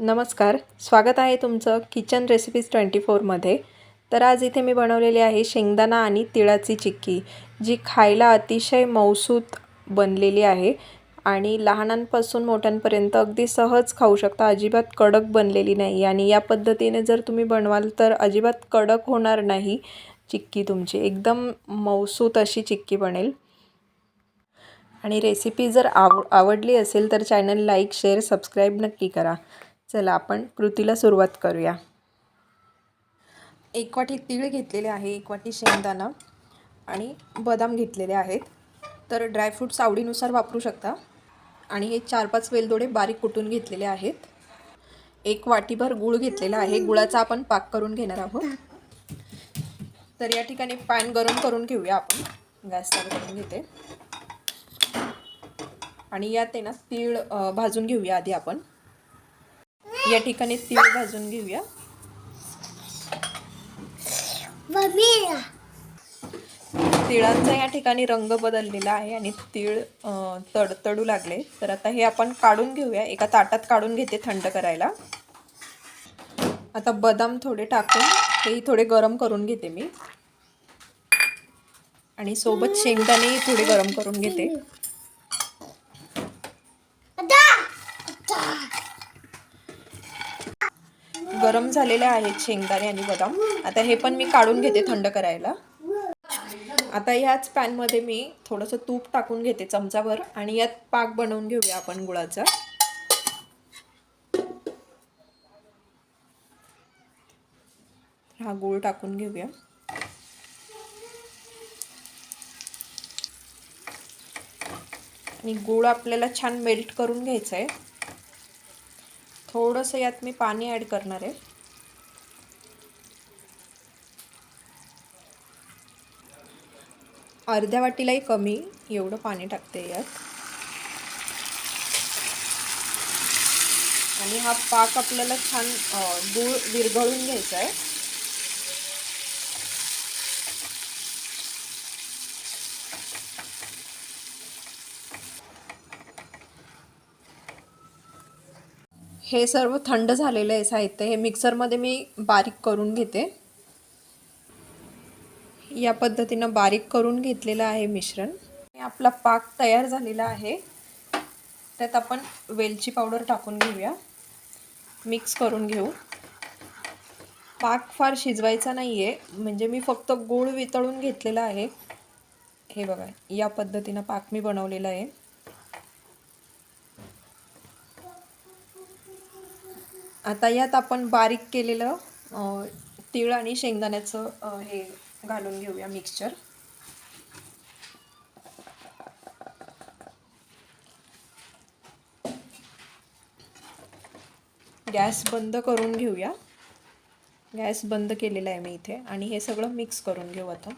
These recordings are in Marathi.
नमस्कार स्वागत आहे तुमचं किचन रेसिपीज ट्वेंटी फोरमध्ये तर आज इथे मी बनवलेली आहे शेंगदाणा आणि तिळाची चिक्की जी खायला अतिशय मौसूत बनलेली आहे आणि लहानांपासून मोठ्यांपर्यंत अगदी सहज खाऊ शकता अजिबात कडक बनलेली नाही आणि या पद्धतीने जर तुम्ही बनवाल तर अजिबात कडक होणार नाही चिक्की तुमची. एकदम मौसूत अशी चिक्की बनेल. आणि रेसिपी जर आव आवडली असेल तर चॅनल लाईक शेअर सबस्क्राईब नक्की करा. चला आपण कृतीला सुरुवात करूया. एक वाटी तीळ घेतलेले आहे एक वाटी शेंगदाणा आणि बदाम घेतलेले आहेत. तर ड्रायफ्रूट्स आवडीनुसार वापरू शकता. आणि हे चार पाच वेलदोडे बारीक कुटून घेतलेले आहेत. एक वाटीभर गूळ घेतलेला आहे. गुळाचा आपण पाक करून घेणार आहोत. तर या ठिकाणी पॅन गरम करून घेऊया आपण. गॅस चालू करून घेते. आणि यात आहे ना तीळ भाजून घेऊया आधी आपण. या ठिकाणी तीळ भाजून घेऊया. तिळांचा या ठिकाणी रंग बदललेला आहे आणि तीळ तडतडू लागले. तर आता हे आपण काढून घेऊया. एका ताटात काढून घेते थंड करायला. आता बदाम थोडे टाकून हेही थोडे गरम करून घेते मी. आणि सोबत शेंगदाणेही थोडे गरम करून घेते. गरम झालेले आहेत शेंगदाणे आणि बदाम. आता हे पण मी काढून घेते थंड करायला. आता ह्याच पॅनमध्ये मी थोडंसं तूप टाकून घेते चमचाभर आणि यात पाक बनवून घेऊया आपण गुळाचा. हा गुळ टाकून घेऊया. आणि गुळ आपल्याला छान मेल्ट करून घ्यायचं आहे थोडंसं यात मी पाणी ॲड करणार आहे. अर्ध्या वाटीलाही कमी एवढं पाणी टाकते यात. आणि हा पाक आपल्याला छान गूळ विरघळून घ्यायचा आहे. हे सर्व थंड झालेलं आहे साहित्य हे मिक्सरमध्ये मी बारीक करून घेते. या पद्धतीनं बारीक करून घेतलेलं आहे मिश्रण. आपला पाक तयार झालेला आहे. त्यात आपण वेलची पावडर टाकून घेऊया. मिक्स करून घेऊ. पाक फार शिजवायचा नाही आहे म्हणजे मी फक्त गूळ वितळून घेतलेला आहे. हे बघा या पद्धतीनं पाक मी बनवलेला आहे. आता यात आपण बारीक केलेलं तीळ आणि शेंगदाण्याचं हे घालून घेऊया मिक्सचर गॅस बंद करून घेऊया. गॅस बंद केलेला आहे मी इथे आणि हे सगळं मिक्स करून घेऊ आता.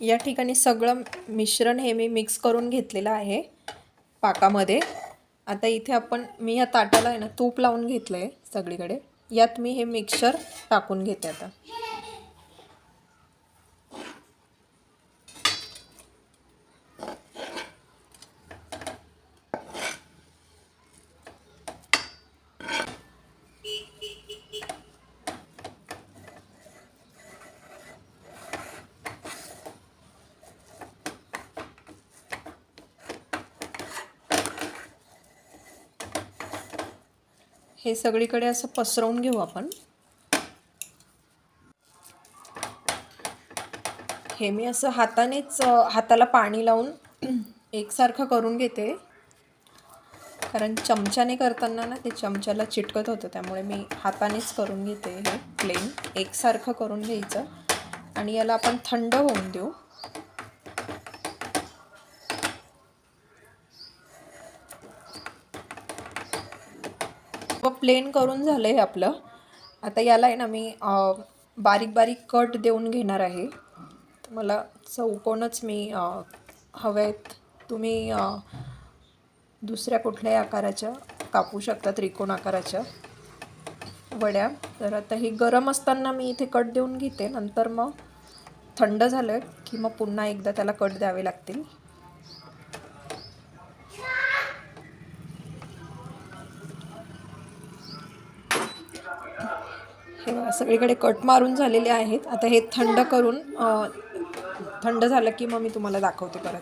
या ठिकाणी सगळं मिश्रण हे मी मिक्स करून घेतलेलं आहे पाकामध्ये. आता इथे आपण मी या ताटाला आहे ना तूप लावून घेतलं आहे सगळीकडे. यात मी हे मिक्सर टाकून घेते आता. हे सगळीकडे असं पसरवून घेऊ आपण. हे मी असं हातानेच हाताला पाणी लावून एकसारखं करून घेते. कारण चमच्याने करताना ना ते चमच्याला चिटकत होतं त्यामुळे मी हातानेच करून घेते हे प्लेन एकसारखं करून घ्यायचं. आणि याला आपण थंड होऊन देऊ. प्लेन करून झालं आहे आपलं. आता याला आहे ना मी बारीक बारीक कट देऊन घेणार आहे. मला चौकोनच मी हवे आहेत तुम्ही दुसऱ्या कुठल्याही आकाराच्या कापू शकता त्रिकोण आकाराच्या वड्या. तर आता हे गरम असताना मी इथे कट देऊन घेते. नंतर मग थंड झालं की मग पुन्हा एकदा त्याला कट द्यावे लागतील. सगळीकडे कट मारून झालेले आहेत. आता हे थंड करून थंड झालं की मग मी तुम्हाला दाखवते परत.